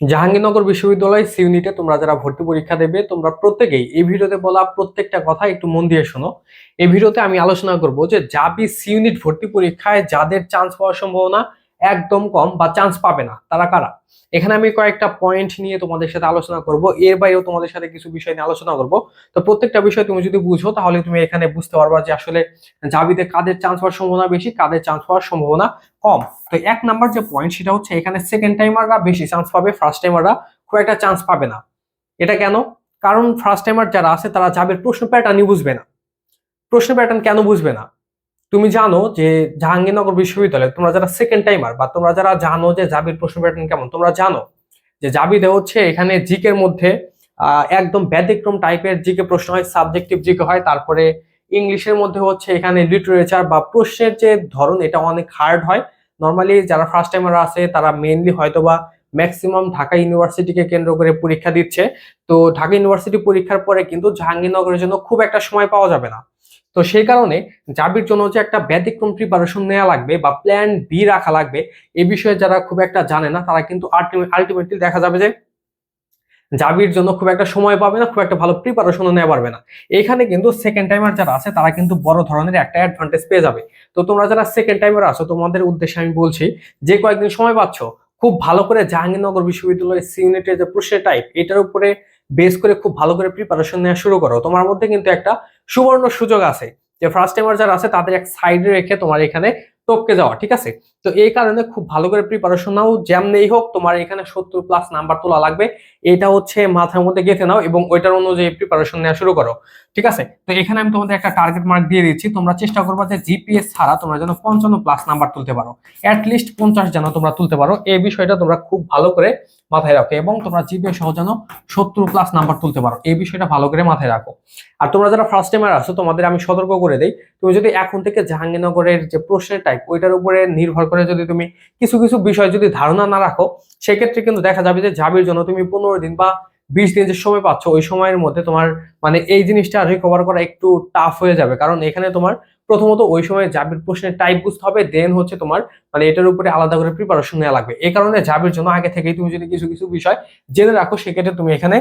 জাহাঙ্গীরনগর বিশ্ববিদ্যালয় সি ইউনিটে তোমরা যারা ভর্তি পরীক্ষা দেবে, তোমরা প্রত্যেকেই এই ভিডিওতে বলা প্রত্যেকটা কথা একটু মন দিয়ে শোনো। এই ভিডিওতে আমি আলোচনা করব যে জাবি সি ইউনিট ভর্তি পরীক্ষায়, যাদের চান্স পাওয়ার সম্ভাবনা একদম কম বা চান্স পাবে না। তারা কারা? এখানে আমি কয়েকটা পয়েন্ট নিয়ে তোমাদের সাথে আলোচনা করব। এর বাইরেও তোমাদের সাথে কিছু বিষয় নিয়ে আলোচনা করব। তো প্রত্যেকটা বিষয় তুমি যদি বুঝো, তাহলে তুমি এখানে বুঝতে পারবা যে আসলে জাবিতে কাদের চান্স পাওয়ার সম্ভাবনা বেশি, কাদের চান্স হওয়ার সম্ভাবনা কম। তো এক নাম্বার যে পয়েন্ট সেটা হচ্ছে এখানে সেকেন্ড টাইমাররা বেশি চান্স পাবে ফার্স্ট টাইমাররা খুব একটা চান্স পাবে না। এটা কেন? কারণ ফার্স্ট টাইমার যারা আছে, তারা জাবের প্রশ্ন প্যাটার্নই বুঝবে না। প্রশ্ন প্যাটার্ন কেন বুঝবে না? তুমি জানো যে জাহাঙ্গীরনগর বিশ্ববিদ্যালয়ে তোমরা যারা সেকেন্ড টাইমার বা তোমরা যারা জানো যে জাবির প্রশ্ন প্যাটার্ন কেমন, তোমরা জানো যে জাবিতে হচ্ছে এখানে জিকের মধ্যে একদম ব্যতিক্রম টাইপের জিকে প্রশ্ন হয় সাবজেক্টিভ জিকে হয়, তারপরে ইংলিশের মধ্যে হচ্ছে এখানে লিটারেচার বা প্রশ্নের যে ধরন, এটা অনেক হার্ড হয়। নর্মালি যারা ফার্স্ট টাইমার আছে, তারা মেনলি হয়তো বা ম্যাক্সিমাম ঢাকা ইউনিভার্সিটিকে কেন্দ্র করে পরীক্ষা দিচ্ছে। তো ঢাকা ইউনিভার্সিটি পরীক্ষার পরে কিন্তু জাহাঙ্গীরনগরের জন্য খুব একটা সময় পাওয়া যাবে না। তো সেই কারণে জাবির জন্য যে একটা ব্যতিক্রম প্রিপারেশন নেওয়া লাগবে বা প্ল্যান বি রাখা লাগবে, এ বিষয়ে যারা খুব একটা জানে না, তারা কিন্তু আলটিমেটলি দেখা যাবে যে জাবির জন্য খুব একটা সময় পাবে না, খুব একটা ভালো প্রিপারেশনও নেওয়া পারবে না। এখানে কিন্তু সেকেন্ড টাইমার যারা আছে, তারা কিন্তু বড় ধরনের একটা অ্যাডভান্টেজ পেয়ে যাবে। তো তোমরা যারা সেকেন্ড টাইমার আছো, তোমাদের উদ্দেশ্যে আমি বলছি, যে কয়েকদিন সময় পাচ্ছ খুব ভালো করে জাহাঙ্গীরনগর বিশ্ববিদ্যালয়ের সিউনিটের যে প্রশ্নের টাইপ এটার উপরে বেস করে খুব ভালো করে প্রিপারেশন নেওয়া শুরু করো। তোমার মধ্যে কিন্তু একটা সুবর্ণ সুযোগ আছে যে ফার্স্ট টাইমার যারা আছে, তাদের এক সাইডে রেখে তোমার এখানে টপকে যাওয়া, ঠিক আছে? তো এই কারণে খুব ভালো করে প্রিপারেশন নাও, যেমনেই হোক তোমার এখানে সত্তর প্লাস নাম্বার তোলা লাগবে। এটা হচ্ছে মাথার মধ্যে গেঁথে নাও এবং ওইটার অনুযায়ী প্রিপারেশন নেওয়া শুরু করো। ঠিক আছে? তো এখানে আমি তোমাদের একটা টার্গেট মার্ক দিয়ে দিচ্ছি তোমরা চেষ্টা করবা যে জিপিএস ছাড়া তোমরা যেন পঞ্চান্ন প্লাস নাম্বার তুলতে পারো। অ্যাটলিস্ট পঞ্চাশ যেন তোমরা তুলতে পারো। এই বিষয়টা তোমরা খুব ভালো করে মাথায় রাখো এবং তোমরা জিপিএস সহ যেন সত্তর প্লাস নাম্বার তুলতে পারো। এই বিষয়টা ভালো করে মাথায় রাখো। আর তোমরা যারা ফার্স্ট টাইমার আছো, তোমাদের আমি সতর্ক করে দেই, তুমি যদি এখন থেকে জাহাঙ্গীরনগরের যে প্রশ্নের টাইপ ওইটার উপরে নির্ভর করে যদি তুমি কিছু কিছু বিষয় যদি ধারণা না রাখো, সেক্ষেত্রে কিন্তু দেখা যাবে যে জাবির জন্য তুমি পনেরো দিন বা বিশ দিন যে সময় পাচ্ছ, ওই সময়ের মধ্যে তোমার মানে এই জিনিসটা রিকভার করা একটু টাফ হয়ে যাবে। কারণ এখানে তোমার প্রথমত ওই সময় জাবির প্রশ্নের টাইপ বুঝতে হবে দেন হচ্ছে তোমার মানে এটার উপরে আলাদা করে প্রিপারেশন নেওয়া লাগবে। এই কারণে জাবির জন্য আগে থেকেই তুমি যদি কিছু কিছু বিষয় জেনে রাখো, সেক্ষেত্রে তুমি এখানে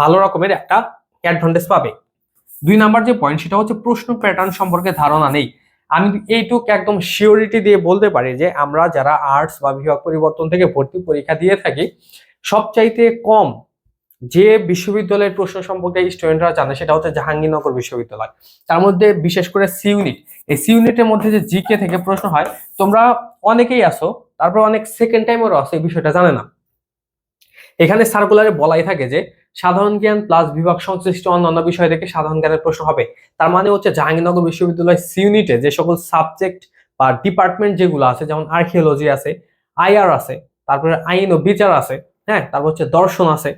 ভালো রকমের একটা অ্যাডভান্টেজ পাবে। দুই নাম্বার যে পয়েন্ট সেটা হচ্ছে প্রশ্ন প্যাটার্ন সম্পর্কে ধারণা নেই। আমি এইটুক একদম শিওরিটি দিয়ে বলতে পারি যে আমরা যারা আর্টস বা বিভাগ পরিবর্তন থেকে ভর্তি পরীক্ষা দিয়ে থাকি সবচাইতে কম যে বিশ্ববিদ্যালয়ের প্রশ্ন সম্পর্কে স্টুডেন্টরা জানে, সেটা হচ্ছে জাহাঙ্গীরনগর বিশ্ববিদ্যালয়। তার মধ্যে বিশেষ করে সি ইউনিট এই সি ইউনিটের মধ্যে যে জিকে থেকে প্রশ্ন হয়, তোমরা অনেকেই আসো তারপর অনেক সেকেন্ড টাইমেরও আসো এই বিষয়টা জানে না। এখানে সার্কুলারে বলাই থাকে যে, সাধারণ জ্ঞান প্লাস বিভাগ সংশ্লিষ্ট অন্যান্য বিষয় থেকে সাধারণ জ্ঞানের প্রশ্ন হবে। তার মানে হচ্ছে জাহাঙ্গীরনগর বিশ্ববিদ্যালয় সি ইউনিটে যে সকল সাবজেক্ট বা ডিপার্টমেন্ট যেগুলো আছে, যেমন আর্কিওলজি আছে আইআর আছে, তারপরে আইন ও বিচার আছে হ্যাঁ তারপর হচ্ছে দর্শন আছে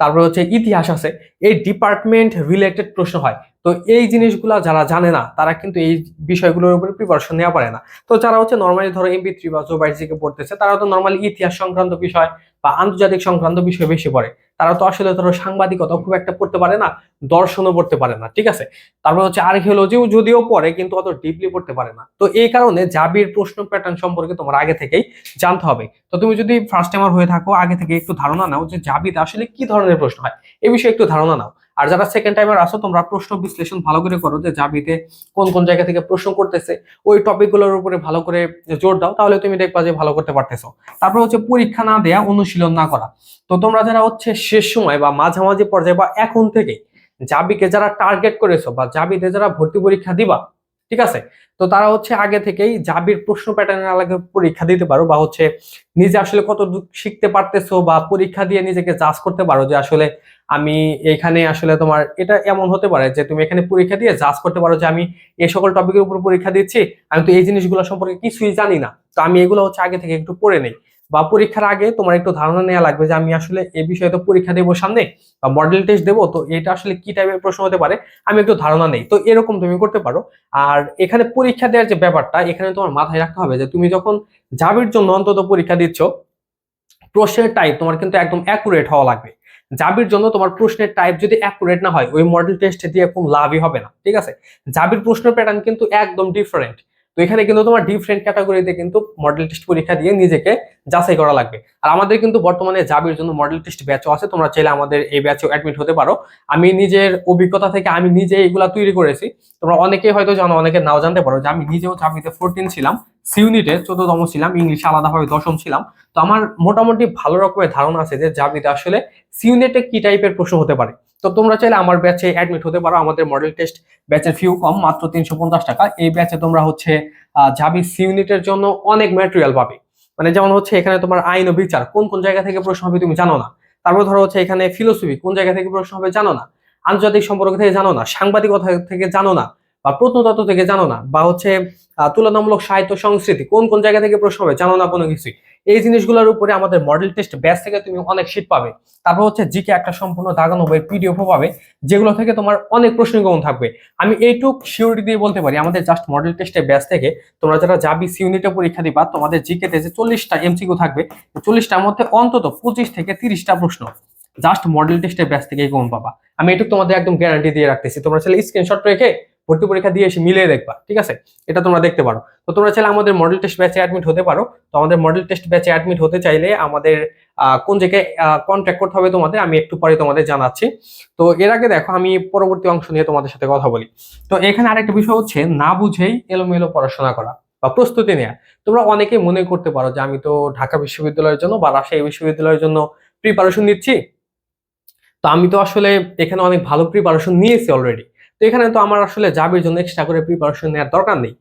তারপর হচ্ছে ইতিহাস আছে এই ডিপার্টমেন্ট রিলেটেড প্রশ্ন হয়। তো এই জিনিসগুলা যারা জানে না, তারা কিন্তু এই বিষয়গুলোর উপরে প্রিপারেশন নেওয়া পারে না। তো যারা হচ্ছে নর্মালি ধরো এমপি থ্রি বা জোবাইজিকে পড়তেছে, তারা তো নর্মালি ইতিহাস সংক্রান্ত বিষয় বা আন্তর্জাতিক সংক্রান্ত বিষয় বেশি পড়ে। তারা তো আসলে ধরো সাংবাদিকতা খুব একটা পড়তে পারে না, দর্শনও পড়তে পারে না, ঠিক আছে? তারপর হচ্ছে আর্কিওলজিও যদিও পড়ে, কিন্তু অত ডিপলি পড়তে পারে না। তো এই কারণে জাবির প্রশ্ন প্যাটার্ন সম্পর্কে তোমার আগে থেকেই জানতে হবে। তো তুমি যদি ফার্স্ট টাইমার হয়ে থাকো, আগে থেকে একটু ধারণা নাও যে জাবিতে আসলে কি ধরনের প্রশ্ন হয়। এই বিষয়ে একটু ধারণা নাও। আর যারা সেকেন্ড টাইমার আসো তোমরা প্রশ্ন বিশ্লেষণ ভালো করে করো যে জাবিতে কোন কোন জায়গা থেকে প্রশ্ন করতেছে। ওই টপিকগুলোর উপরে ভালো করে জোর দাও, তাহলে তুমি দেখবা যে ভালো করতে পারতেছো। তারপর হচ্ছে পরীক্ষা না দেয়া, অনুশীলন না করা। তো তোমরা যারা হচ্ছে শেষ সময় বা মাঝামাঝি পর্যায়ে বা এখন থেকে জাবিকে যারা টার্গেট করেছ বা জাবিতে যারা ভর্তি পরীক্ষা দিবা ঠিক আছে? তো তারা হচ্ছে আগে থেকেই জাবির প্রশ্ন প্যাটার্নের আলাদা পরীক্ষা দিতে পারো বা হচ্ছে নিজে আসলে কত শিখতে পারতেছো বা পরীক্ষা দিয়ে নিজেকে জাজ করতে পারো যে আসলে আমি এখানে আসলে তোমার এটা এমন হতে পারে যে তুমি এখানে পরীক্ষা দিয়ে জাজ করতে পারো যে আমি এই সকল টপিকের উপর পরীক্ষা দিচ্ছি, আমি তো এই জিনিসগুলো সম্পর্কে কিছুই জানি না। তো আমি এগুলো হচ্ছে আগে থেকে একটু পড়ে নেই। বা পরীক্ষার আগে তোমার একটু ধারণা নেওয়া লাগবে যে আমি আসলে এই বিষয়ে তো পরীক্ষা দেবো সামনে বা মডেল টেস্ট দেবো, তো এটা আসলে কি টাইপের প্রশ্ন হতে পারে, আমি একটু ধারণা নেই। তো এরকম তুমি করতে পারো। আর এখানে পরীক্ষা দেওয়ার যে ব্যাপারটা, এখানে তোমার মাথায় রাখতে হবে যে তুমি যখন জাবির জন্য অন্তত পরীক্ষা দিচ্ছ, প্রশ্নের টাইপ তোমার কিন্তু একদম অ্যাকুরেট হওয়া লাগবে। জাবির জন্য তোমার প্রশ্নের টাইপ যদি অ্যাকুরেট না হয়, ওই মডেল টেস্ট দিয়ে কোনো লাভই হবে না, ঠিক আছে? জাবির প্রশ্নের প্যাটার্ন কিন্তু একদম ডিফারেন্ট তো এখানে কিন্তু তোমার ডিফারেন্ট ক্যাটাগরিতে কিন্তু মডেল টেস্ট পরীক্ষা দিয়ে নিজেকে যাচাই করা লাগবে। আর আমাদের কিন্তু বর্তমানে জাবির জন্য মডেল টেস্ট ব্যাচও আছে, তোমরা চাইলে আমাদের এই ব্যাচেও অ্যাডমিট হতে পারো। আমি নিজের অভিজ্ঞতা থেকে আমি নিজে এগুলা তৈরি করেছি। তোমরা অনেকেই হয়তো জানো, অনেকে নাও জানতে পারো যে আমি নিজেও জাবিতে ফোরটিন ছিলাম সি ইউনিটে চোদ্দতম ছিলাম ইংলিশে আলাদাভাবে দশম ছিলাম। তো আমার মোটামুটি ভালো রকমের ধারণা আছে যে জাবিতে আসলে সি ইউনিটে কি টাইপের প্রশ্ন হতে পারে। তো তোমরা চাইলে আমার ব্যাচে অ্যাডমিট হতে পারো। আমাদের মডেল টেস্ট ব্যাচের ফিউ কম, মাত্র তিনশো পঞ্চাশ টাকা। এই ব্যাচে তোমরা হচ্ছে জাবি সি ইউনিটের জন্য অনেক ম্যাটেরিয়াল পাবে। মানে যেমন হচ্ছে এখানে তোমার আইন ও বিচার, কোন কোন জায়গা থেকে প্রশ্ন হবে তুমি জানো না। তারপর ধরো হচ্ছে এখানে ফিলোসফি কোন জায়গা থেকে প্রশ্ন হবে জানো না। আন্তর্জাতিক সম্পর্ক থেকে জানো না, সাংবাদিকতা থেকে জানো না, বা প্রত্নতত্ত্ব থেকে জানো না, বা হচ্ছে তুলনামূলক সাহিত্য সংস্কৃতি, কোন কোন জায়গা থেকে প্রশ্ন হবে জানো না কোনো কিছুই। এই জিনিসগুলোর উপরে আমাদের মডেল টেস্ট ব্যাচ থেকে তুমি অনেক শীট পাবে। তারপর হচ্ছে জিকে একটা সম্পূর্ণ দাগানো বই পিডিএফও পাবে, যেগুলো থেকে তোমার অনেক প্রশ্ন কমন থাকবে। আমি এইটুক সিউরিটি দিয়ে বলতে পারি, আমাদের জাস্ট মডেল টেস্টের ব্যাচ থেকে তোমরা যারা যাবি ইউনিটে পরীক্ষা দিবা, তোমাদের জিকেতে যে চল্লিশটা এমসিকিউ থাকবে চল্লিশটার মধ্যে অন্তত পঁচিশ থেকে তিরিশটা প্রশ্ন জাস্ট মডেল টেস্টের ব্যাচ থেকে কমন পাবা। আমি এটুকু তোমাদের একদম গ্যারান্টি দিয়ে রাখতেছি। তোমরা চাইলে স্ক্রিনশট রেখে ভর্তি পরীক্ষা দিয়ে এসে মিলিয়ে দেখবা, ঠিক আছে? এটা তোমরা দেখতে পারো। তো তোমরা চাইলে আমাদের মডেল টেস্ট ব্যাচে অ্যাডমিট হতে পারো। তো আমাদের মডেল টেস্ট ব্যাচে অ্যাডমিট হতে চাইলে আমাদের কোন জায়গায় কন্ট্যাক্ট করতে হবে তোমাদের, আমি একটু পরে তোমাদের জানাচ্ছি। তো এর আগে দেখো, আমি পরবর্তী অংশ নিয়ে তোমাদের সাথে কথা বলি। তো এখানে আরেকটা বিষয় হচ্ছে, না বুঝেই এলোমেলো পড়াশোনা করা বা প্রস্তুতি নেওয়া তোমরা অনেকেই মনে করতে পারো যে আমি তো ঢাকা বিশ্ববিদ্যালয়ের জন্য বা রাজশাহী বিশ্ববিদ্যালয়ের জন্য প্রিপারেশন নিচ্ছি। তো আমি তো আসলে এখানে অনেক ভালো প্রিপারেশন নিয়েছি অলরেডি তো এখানে তো আমার আসলে জাবের জন্য এক্সট্রা করে প্রিপারেশন নেওয়ার দরকার নেই।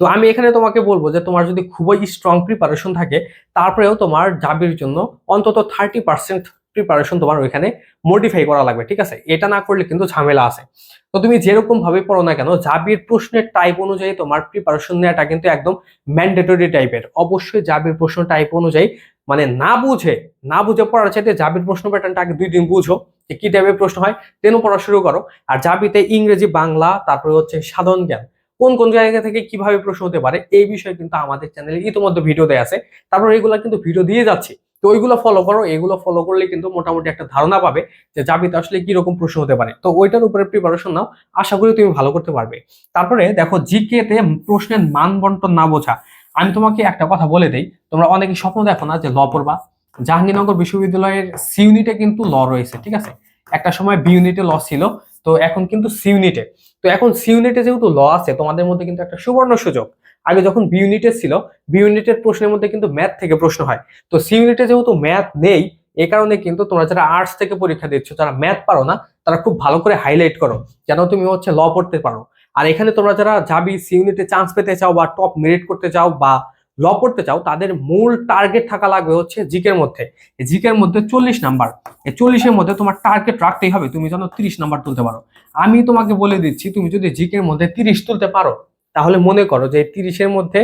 তো আমি এখানে তোমাকে বলব যে তোমার যদি খুবই স্ট্রং প্রিপারেশন থাকে, তারপরেও তোমার জাবির জন্য অন্তত থার্টি পার্সেন্ট প্রিপারেশন তোমার ওইখানে মডিফাই করা লাগবে, ঠিক আছে? এটা না করলে কিন্তু ঝামেলা আছে। তো তুমি যেরকম ভাবে পড়ো না কেন, জাবির প্রশ্নের টাইপ অনুযায়ী তোমার প্রিপারেশন নেওয়াটা কিন্তু একদম ম্যান্ডেটরি টাইপের অবশ্যই জাবির প্রশ্ন টাইপ অনুযায়ী মানে না বুঝে না বুঝে পড়ার চাইতে জাবির প্রশ্ন প্যাটার্নটা আগে দুই দিন বুঝো, যে কি টাইপের প্রশ্ন হয় তেনও পড়া শুরু করো। আর জাবিতে ইংরেজি, বাংলা, তারপরে হচ্ছে সাধারণ জ্ঞান, কোন কোন জায়গা থেকে কীভাবে প্রশ্ন হতে পারে, এই বিষয়ে কিন্তু আমাদের চ্যানেলে ইতিমধ্যে ভিডিও দেওয়া আছে। তারপর এগুলো কিন্তু ভিডিও দিয়ে যাচ্ছি। তো ওইগুলো ফলো করো, এগুলো ফলো করলে কিন্তু মোটামুটি একটা ধারণা পাবে যে জাবিতে আসলে কি রকম প্রশ্ন হতে পারে। তো ওইটার উপরে প্রিপারেশন নাও, আশা করি তুমি ভালো করতে পারবে। তারপরে দেখো জিকে তে প্রশ্নের মান বন্টন না বোঝা। আমি তোমাকে একটা কথা বলে দেই, তোমরা অনেকে স্বপ্ন দেখো না যে ল পড়বা। জাহাঙ্গীরনগর বিশ্ববিদ্যালয়ের সি ইউনিটে কিন্তু ল রয়েছে, ঠিক আছে? একটা সময় বি ইউনিটে ল ছিল, তো এখন কিন্তু সি ইউনিটে তো এখন সি ইউনিটে যেহেতু ল আছে, তোমাদের মধ্যে কিন্তু একটা সুবর্ণ সুযোগ। আগে যখন বি ইউনিটে ছিল বি ইউনিটের প্রশ্নের মধ্যে কিন্তু ম্যাথ থেকে প্রশ্ন হয়। তো সি ইউনিটে যেহেতু ম্যাথ নেই, এ কারণে কিন্তু তোমরা যারা আর্টস থেকে পরীক্ষা দিচ্ছ, যারা ম্যাথ পারো না, তারা খুব ভালো করে হাইলাইট করো, যেন তুমি হচ্ছে ল পড়তে পারো। আর এখানে তোমরা যারা যাবি সি ইউনিটে চান্স পেতে চাও বা টপ মেরিট করতে চাও বা ল পড়তে চাও, তাদের মূল টার্গেট থাকা লাগবে হচ্ছে জিকের মধ্যে। জিকের মধ্যে চল্লিশ নাম্বার এই চল্লিশের মধ্যে তোমার টার্গেট রাখতেই হবে, তুমি যেন তিরিশ নাম্বার তুলতে পারো। আমি তোমাকে বলে দিচ্ছি, তুমি যদি জিকের মধ্যে তিরিশ তুলতে পারো তাহলে মনে করো যে তিরিশের মধ্যে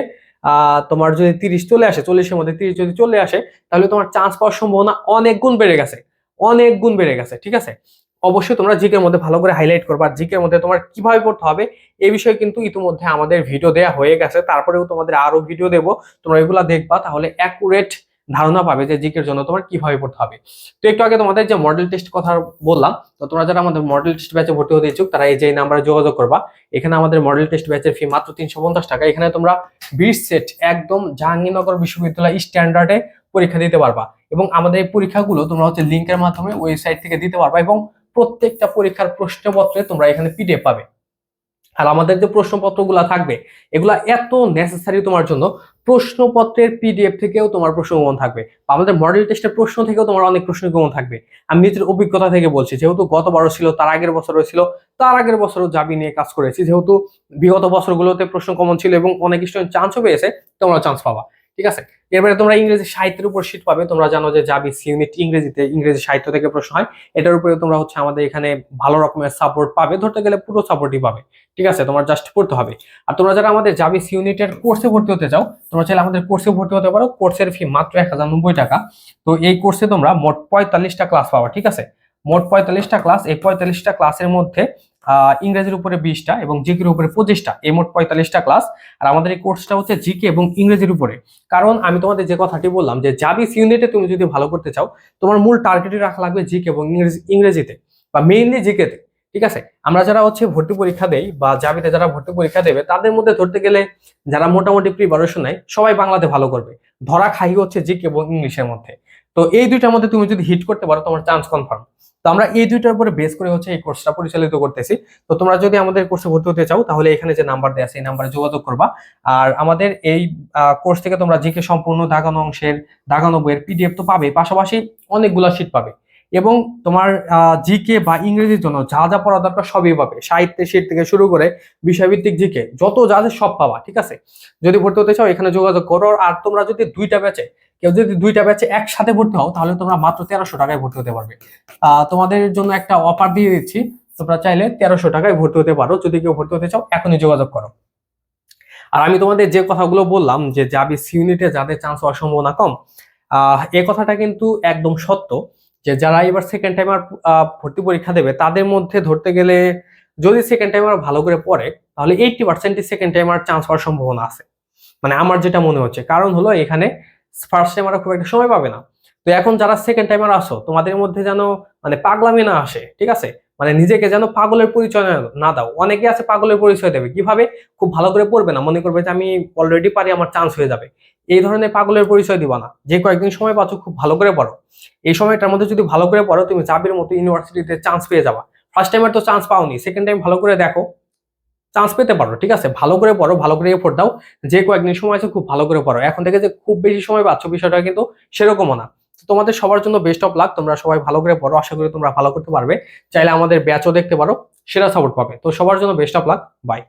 তোমার যদি তিরিশ চলে আসে, চল্লিশের মধ্যে তিরিশ যদি চলে আসে, তাহলে তোমার চান্স পাওয়ার সম্ভাবনা অনেক গুণ বেড়ে গেছে। অনেক গুণ বেড়ে গেছে, ঠিক আছে? অবশ্যই তোমরা জিকের মধ্যে ভালো করে হাইলাইট করবা। জিকের মধ্যে তোমার কীভাবে পড়তে হবে এই বিষয়ে কিন্তু ইতিমধ্যে আমাদের ভিডিও দেওয়া হয়ে গেছে। তারপরেও তোমাদের আরও ভিডিও দেবো। তোমরা এগুলা দেখবা, তাহলে অ্যাকুরেট ধারণা পাবে যে জিকের জন্য তোমার কীভাবে পড়তে হবে। তো একটু আগে তোমাদের যে মডেল টেস্ট কথা বললাম, তো তোমরা যারা আমাদের মডেল টেস্ট ব্যাচে ভর্তি হতে ইচ্ছুক, তারা এই যে নাম্বারে যোগাযোগ করবা। এখানে আমাদের মডেল টেস্ট ব্যাচের ফি মাত্র তিনশো পঞ্চাশ টাকা। এখানে তোমরা বিশ সেট একদম জাহাঙ্গীরনগর বিশ্ববিদ্যালয় স্ট্যান্ডার্ডে পরীক্ষা দিতে পারবা। এবং আমাদের এই পরীক্ষাগুলো তোমরা হচ্ছে লিঙ্কের মাধ্যমে ওয়েবসাইট থেকে দিতে পারবা এবং প্রত্যেকটা পরীক্ষার প্রশ্নপত্রে তোমরা এখানে পিডিএফ পাবে। আর আমাদের যে প্রশ্নপত্রগুলো থাকবে, এগুলা এত নেসেসারি তোমার জন্য প্রশ্নপত্রের পিডিএফ থেকেও তোমার প্রশ্ন থাকবে। আমাদের মডেল টেস্টের প্রশ্ন থেকেও তোমার অনেক প্রশ্ন কমন থাকবে। আমি নিজের অভিজ্ঞতা থেকে বলছি, যেহেতু গত বারও ছিল, তার আগের বছরও ছিল তার আগের বছরও জাবি নিয়ে কাজ করেছি। যেহেতু বিগত বছরগুলোতে প্রশ্ন কমন ছিল এবং অনেক স্টুডেন্ট চান্সও পেয়েছে, তোমরা চান্স পাবা। ঠিক আছে? এরপরে তোমরা ইংরেজি সাহিত্যের উপর শীট পাবে। তোমরা জানো যে যাবি ইউনিট ইংরেজিতে ইংরেজি সাহিত্য থেকে প্রশ্ন হয়। এটার উপরে তোমরা হচ্ছে আমাদের এখানে ভালো রকমের সাপোর্ট পাবে। ধরতে গেলে পুরো সাপোর্টই পাবে। ঠিক আছে? তোমার জাস্ট পড়তে হবে। আর তোমরা যারা আমাদের যাবি ইউনিটের কোর্সে ভর্তি হতে চাও, তোমরা চাইলে আমাদের কোর্সে ভর্তি হতে পারো। কোর্সের ফি মাত্র এক হাজার নব্বই টাকা। তো এই কোর্সে তোমরা মোট পঁয়তাল্লিশটা ক্লাস পাবা। ঠিক আছে? মোট পঁয়তাল্লিশটা ক্লাস এই পঁয়তাল্লিশটা ক্লাসের মধ্যে ইংরেজির উপরে বিশটা এবং জিকের উপরে পঁচিশটা। এই মোট পঁয়তাল্লিশটা ক্লাস আর আমাদের এই কোর্সটা হচ্ছে জিকে এবং ইংরেজির উপরে। কারণ আমি তোমাদের যে কথাটি বললাম যে জাবিস ইউনিটে তুমি যদি ভালো করতে চাও, তোমার মূল টার্গেটই রাখা লাগবে জিকে এবং ইংরেজি, ইংরেজিতে বা মেইনলি জিকেতে। ঠিক আছে? আমরা যারা হচ্ছে ভর্তি পরীক্ষা দেই বা জাবিতে যারা ভর্তি পরীক্ষা দেবে, তাদের মধ্যে ধরতে গেলে যারা মোটামুটি প্রিপারেশন নেয়, সবাই বাংলাতে ভালো করবে। ধরা খাই হচ্ছে জিকে এবং ইংলিশের মধ্যে। তো এই দুইটার মধ্যে তুমি যদি হিট করতে পারো, তোমার চান্স কনফার্ম তো আমরা এই দুইটার উপরে বেস করে হচ্ছে এই কোর্সটা পরিচালিত করতেছি। তো তোমরা যদি আমাদের কোর্সে ভর্তি হতে চাও, তাহলে এখানে যে নাম্বার দেওয়া আছে, এই নাম্বারে যোগাযোগ করবা। আর আমাদের এই কোর্স থেকে তোমরা জিকে সম্পূর্ণ দাগানো অংশের, দাগানো বইয়ের পিডিএফ তো পাবে, পাশাপাশি অনেকগুলো শীট পাবে। এবং তোমার জিকে বা ইংরেজির জন্য যা যা পড়া দরকার সবই পাবে। সাহিত্যের শীট থেকে শুরু করে বিষয়ভিত্তিক জিকে যত যা আছে সব পাবা, ঠিক আছে? যদি ভর্তি হতে চাও, এখানে যোগাযোগ করো। আর তোমরা যদি দুইটা ব্যাচে কেউ যদি দুইটা ব্যাচে একসাথে ভর্তি হও, তাহলে তোমরা মাত্র তেরোশো টাকায় ভর্তি হতে পারবে। তোমাদের জন্য একটা অফার দিয়ে দিচ্ছি, তোমরা চাইলে তেরোশো টাকায় ভর্তি হতে পারো। যদি কেউ ভর্তি হতে চাও, এখনই যোগাযোগ করো। আর আমি তোমাদের যে কথাগুলো বললাম, যে যাবি সি ইউনিটে যাদের চান্স হওয়ার সম্ভাবনা কম এই কথাটা কিন্তু একদম সত্য, যে যারা এবার সেকেন্ড টাইমার ভর্তি পরীক্ষা দেবে, তাদের মধ্যে ধরতে গেলে যদি সেকেন্ড টাইমার ভালো করে পড়ে, তাহলে এইটটি পার্সেন্টই সেকেন্ড টাইমার চান্স হওয়ার সম্ভাবনা আছে। মানে আমার যেটা মনে হচ্ছে, কারণ হলো এখানে ফার্স্ট টাইমার খুব একটা সময় পাবে না। তো এখন যারা সেকেন্ড টাইমার আসো তোমাদের মধ্যে যেন মানে পাগলামি না আসে, ঠিক আছে? মানে নিজেকে যেন পাগলের পরিচয় না- না দাও। অনেকে আছে পাগলের পরিচয় দেবে। কীভাবে? খুব ভালো করে পড়বে না। মনে করবে যে আমি অলরেডি পারি, আমার চান্স হয়ে যাবে। এই ধরনের পাগলের পরিচয় দিবা না। যে কয়েকদিন সময় পাচ্ছ, খুব ভালো করে পড়ো। এই সময়টার মধ্যে যদি ভালো করে পড়ো, তুমি চাবির মতো ইউনিভার্সিটিতে চান্স পেয়ে যাবা। ফার্স্ট টাইমের তো চান্স পাওনি। সেকেন্ড টাইম ভালো করে দেখো। চান্স পেতে পারো, ঠিক আছে? ভালো করে পড়ো, ভালো করে এফোর্ট দাও। যে কয়েকদিন সময় আছে, খুব ভালো করে পড়ো। এখন থেকে যে খুব বেশি সময় পাচ্ছ বিষয়টা কিন্তু সেরকমও না। তোমাদের সবার জন্য বেস্ট অফ লাক তোমরা সবাই ভালো করে পড়ো, আশা করি তোমরা ভালো করতে পারবে। চাইলে আমাদের ব্যাচও দেখতে পারো, সেরা সাপোর্ট পাবে। তো সবার জন্য বেস্ট অফ লাক বাই